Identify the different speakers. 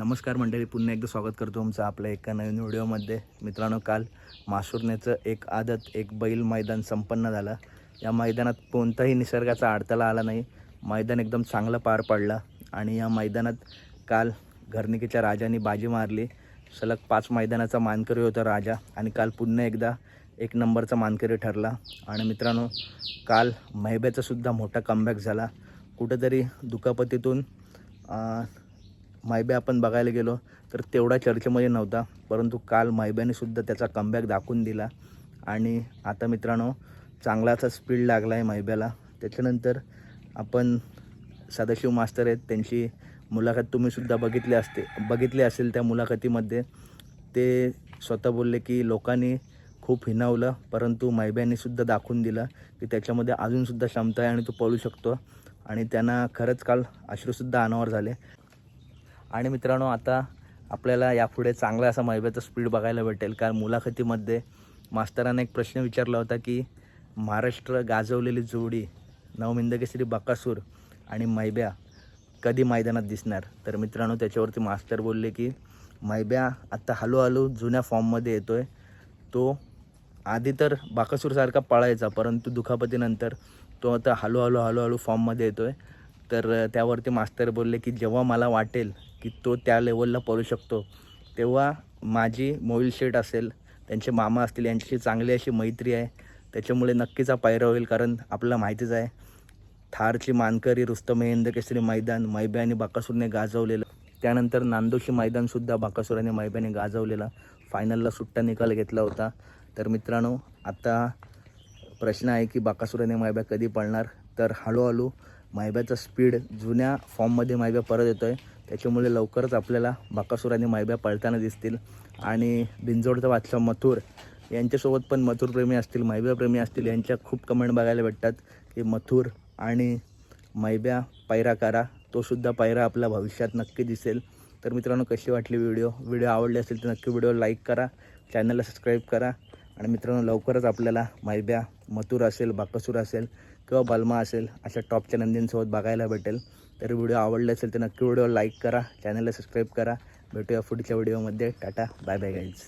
Speaker 1: नमस्कार मंडळी पुन्हा एकदा स्वागत करतो तुमचं आपल्या एका नवीन व्हिडिओमध्ये. मित्रांनो काल मासुरनेचं एक आदत एक बैल मैदान संपन्न झालं. या मैदानात कोणताही निसर्गाचा अडथळा आला नाही. मैदान एकदम चांगलं पार पडलं आणि या मैदानात काल घरनिकीच्या राजाने बाजी मारली. सलग पाच मैदानाचा मानकरी होता राजा आणि काल पुन्हा एकदा एक नंबरचा मानकरी ठरला. आणि मित्रांनो काल मैब्याचासुद्धा मोठा कमबॅक झाला. कुठंतरी दुखापतीतून मायब्या मायबे आपण बघायला गेलो तर तेवढा चर्चेमध्ये नव्हता परंतु काल मायब्याने सुद्धा त्याचा कमबॅक दाखवून दिला. आणि आता मित्रांनो चांगलाचा स्पीड लागला आहे मायब्याला. त्याच्यानंतर आपण सदाशिव मास्तर आहेत त्यांची मुलाखत तुम्हीसुद्धा बघितली असते बघितली असेल त्या मुलाखतीमध्ये. ते स्वतः बोलले की लोकांनी खूप हिनावलं परंतु मायब्याने सुद्धा दाखवून दिलं की त्याच्यामध्ये अजूनसुद्धा क्षमता आहे आणि तो पळू शकतो. आणि त्यांना खरंच काल अश्रूसुद्धा अनावर झाले. आणि मित्रांनो आता आपल्याला यापुढे चांगला असा मैब्याचा स्पीड बघायला भेटेल. कारण मुलाखतीमध्ये मास्तरांना एक प्रश्न विचारला होता की महाराष्ट्र गाजवलेली जोडी नवमिंदकेसरी बकासूर आणि मैब्या कधी मैदानात दिसणार? तर मित्रांनो त्याच्यावरती मास्तर बोलले की मैब्या आत्ता हळूहळू जुन्या फॉर्ममध्ये येतो आहे तो आधी तर बाकासूरसारखा पळायचा परंतु दुखापतीनंतर तो आता हळूहळू हळूहळू फॉर्ममध्ये येतो आहे तर त्यावरती मास्तर बोलले की जेव्हा मला वाटेल की तो त्या लेवलला पळू शकतो तेव्हा माझी मोईल शेट असेल त्यांचे मामा असतील यांच्याशी चांगली अशी मैत्री आहे. त्याच्यामुळे नक्कीच हा पायरा होईल कारण आपल्याला माहितीच आहे थारची मानकरी रुस्तम हिंद केसरी मैदान मैबे आणि बाकासूरने गाजवलेलं. त्यानंतर नांदोशी मैदानसुद्धा बाकासुराने आणि मैब्याने गाजवलेला. फायनलला सुट्टा निकाल घेतला होता. तर मित्रांनो आता प्रश्न आहे की बाकासुराने आणि मायब्या कधी पळणार? तर हळूहळू मायब्याचा स्पीड जुन्या फॉर्ममध्ये मायब्या परत येतो आहे त्याच्यामुळे लवकरच आपल्याला बाकासूर आणि मायब्या पळताना दिसतील. आणि बिंजोडचा वाचला मथुर. यांच्यासोबत पण मथुरप्रेमी असतील मायब्याप्रेमी असतील यांच्या खूप कमेंट बघायला भेटतात की मथुर आणि मैब्या पायरा करा. तोसुद्धा पायरा आपल्या भविष्यात नक्की दिसेल. तर मित्रांनो कशी वाटली व्हिडिओ व्हिडिओ आवडली असेल तर नक्की व्हिडिओ लाईक करा. चॅनलला सबस्क्राईब करा. आणि मित्रांनो लवकरच आपल्याला मैब्या मथुर असेल बाकसूर असेल किंवा बलमा असेल अशा टॉपच्या नंदींसोबत बघायला भेटेल. तर व्हिडिओ आवडले असेल तर नक्की व्हिडिओ लाईक करा चॅनलला सबस्क्राईब करा. भेटूया पुढच्या व्हिडिओमध्ये टाटा बाय बाय गाईज